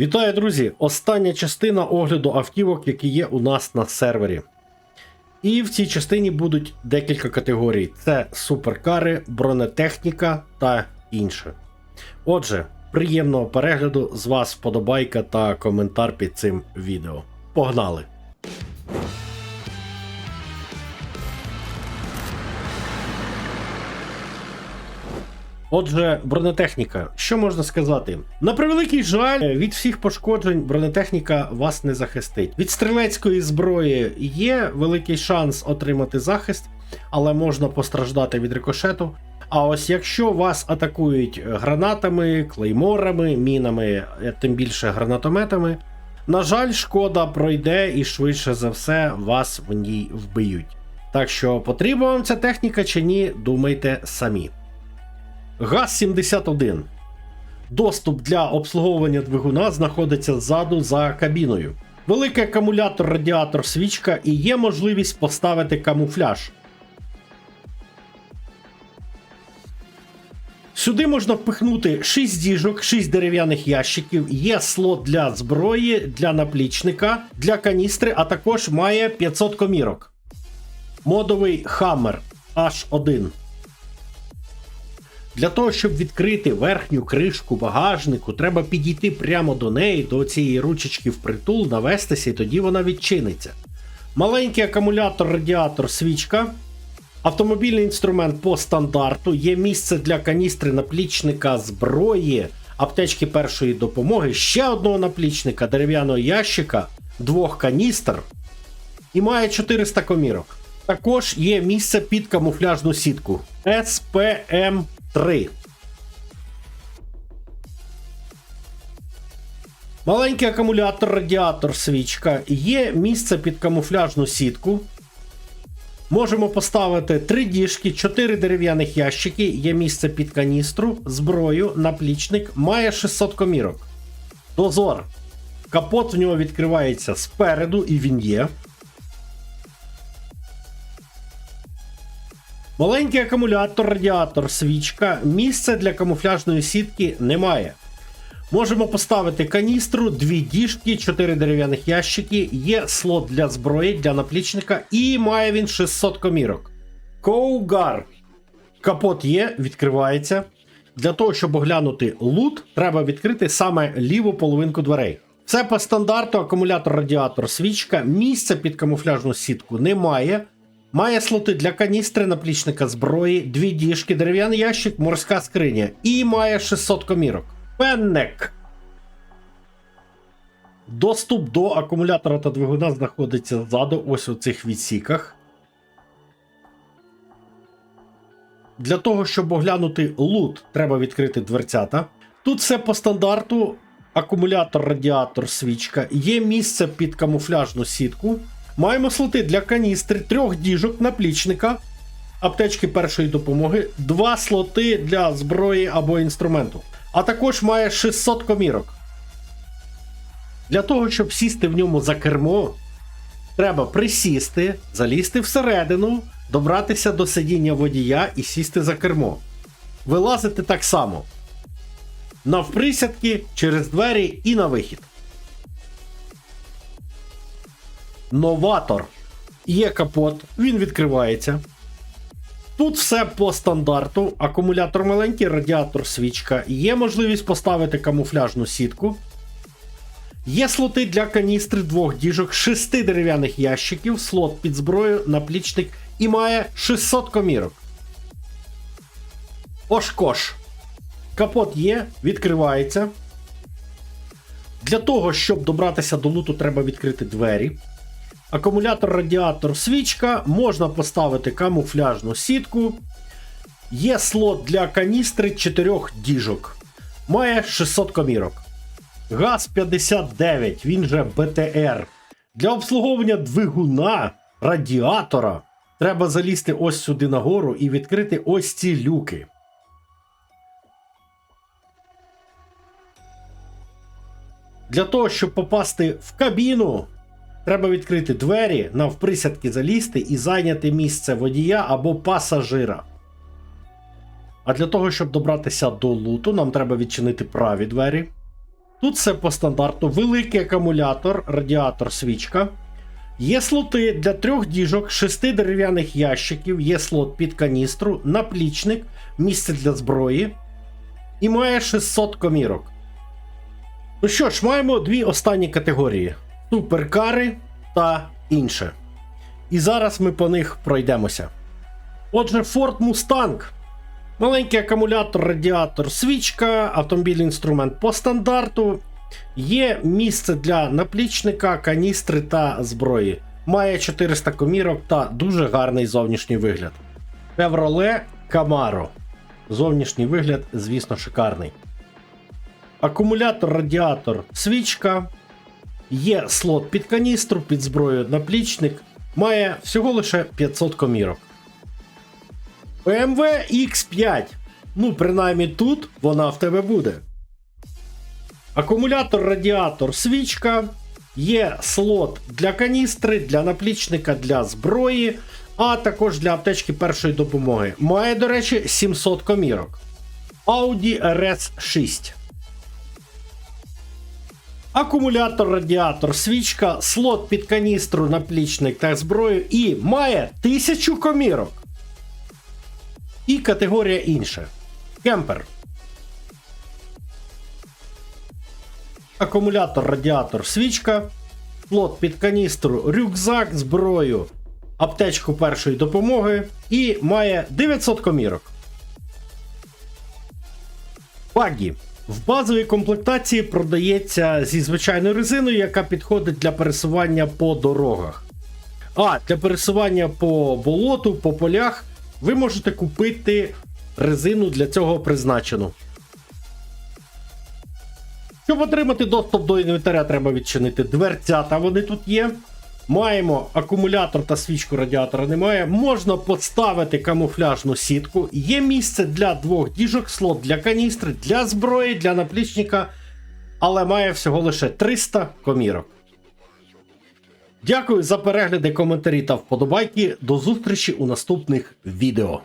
Вітаю, друзі! Остання частина огляду автівок, які є у нас на сервері. І в цій частині будуть декілька категорій: це суперкари, бронетехніка та інше. Отже, приємного перегляду з вас вподобайка та коментар під цим відео. Погнали! Отже, бронетехніка. Що можна сказати? На превеликий жаль, від всіх пошкоджень бронетехніка вас не захистить. Від стрілецької зброї є великий шанс отримати захист, але можна постраждати від рикошету. А ось якщо вас атакують гранатами, клейморами, мінами, е, тим більше гранатометами, на жаль, шкода пройде і швидше за все вас в ній вбиють. Так що потрібна вам ця техніка чи ні, думайте самі. ГАЗ-71. Доступ для обслуговування двигуна знаходиться ззаду за кабіною. Великий акумулятор, радіатор, свічка і є можливість поставити камуфляж. Сюди можна впихнути 6 діжок, 6 дерев'яних ящиків, є слот для зброї, для наплічника, для каністри, а також має 500 комірок. Модовий Hammer H1. Для того, щоб відкрити верхню кришку багажнику, треба підійти прямо до неї, до цієї ручечки впритул, навестися, і тоді вона відчиниться. Маленький акумулятор, радіатор, свічка. Автомобільний інструмент по стандарту. Є місце для каністри наплічника зброї, аптечки першої допомоги, ще одного наплічника, дерев'яного ящика, двох каністр і має 400 комірок. Також є місце під камуфляжну сітку SPM 3. Маленький акумулятор, радіатор, свічка. Є місце під камуфляжну сітку. Можемо поставити 3 діжки, 4 дерев'яних ящики, є місце під каністру, зброю, наплічник, має 600 комірок. Дозор. Капот в нього відкривається спереду і він є. Маленький акумулятор, радіатор, свічка. Місця для камуфляжної сітки немає. Можемо поставити каністру, дві діжки, 4 дерев'яних ящики, є слот для зброї, для наплічника, і має він 600 комірок. Коугар. Капот є, відкривається. Для того, щоб оглянути лут, треба відкрити саме ліву половинку дверей. Все по стандарту, акумулятор, радіатор, свічка, місця під камуфляжну сітку немає. Має слоти для каністри, наплічника зброї, дві діжки, дерев'яний ящик, морська скриня. І має 600 комірок. Пеннек. Доступ до акумулятора та двигуна знаходиться ззаду, ось у цих відсіках. Для того, щоб оглянути лут, треба відкрити дверцята. Тут все по стандарту: акумулятор, радіатор, свічка. Є місце під камуфляжну сітку. Маємо слоти для каністри, трьох діжок, наплічника, аптечки першої допомоги, два слоти для зброї або інструменту. А також має 600 комірок. Для того, щоб сісти в ньому за кермо, треба присісти, залізти всередину, добратися до сидіння водія і сісти за кермо. Вилазити так само. Навприсядки, через двері і на вихід. Новатор. Є капот, він відкривається. Тут все по стандарту. Акумулятор маленький, радіатор, свічка. Є можливість поставити камуфляжну сітку. Є слоти для каністри двох діжок, шести дерев'яних ящиків, слот під зброю, наплічник і має 600 комірок. Ошкош. Капот є, відкривається. Для того, щоб добратися до луту, треба відкрити двері. Акумулятор, радіатор, свічка. Можна поставити камуфляжну сітку. Є слот для каністри 4 діжок. Має 600 комірок. ГАЗ-59, він же БТР. Для обслуговування двигуна, радіатора. Треба залізти ось сюди нагору і відкрити ось ці люки. Для того, щоб попасти в кабіну, треба відкрити двері, навприсядки залізти і зайняти місце водія або пасажира. А для того, щоб добратися до луту, нам треба відчинити праві двері. Тут все по стандарту. Великий акумулятор, радіатор, свічка. Є слоти для трьох діжок, шести дерев'яних ящиків, є слот під каністру, наплічник, місце для зброї. І має 600 комірок. Ну що ж, маємо дві останні категорії: суперкари та інше. І зараз ми по них пройдемося. Отже, Ford Mustang. Маленький акумулятор, радіатор, свічка, автомобільний інструмент по стандарту. Є місце для наплічника, каністри та зброї. Має 400 комірок та дуже гарний зовнішній вигляд. Chevrolet Camaro. Зовнішній вигляд, звісно, шикарний. Акумулятор, радіатор, свічка. Є слот під каністру, під зброю наплічник. Має всього лише 500 комірок. BMW X5. Ну, принаймні тут вона в тебе буде. Акумулятор, радіатор, свічка. Є слот для каністри, для наплічника, для зброї, а також для аптечки першої допомоги. Має, до речі, 700 комірок. Audi RS6. Акумулятор, радіатор, свічка, слот під каністру, наплічник та зброю і має 1000 комірок. І категорія інша. Кемпер. Акумулятор, радіатор, свічка, слот під каністру, рюкзак, зброю, аптечку першої допомоги і має 900 комірок. Багі. В базовій комплектації продається зі звичайною резиною, яка підходить для пересування по дорогах. А для пересування по болоту, по полях ви можете купити резину для цього призначену. Щоб отримати доступ до інвентаря, треба відчинити дверцята, вони тут є. Маємо акумулятор та свічку радіатора немає. Можна поставити камуфляжну сітку. Є місце для двох діжок, слот для каністри, для зброї, для наплічника, але має всього лише 300 комірок. Дякую за перегляди, коментарі та вподобайки. До зустрічі у наступних відео.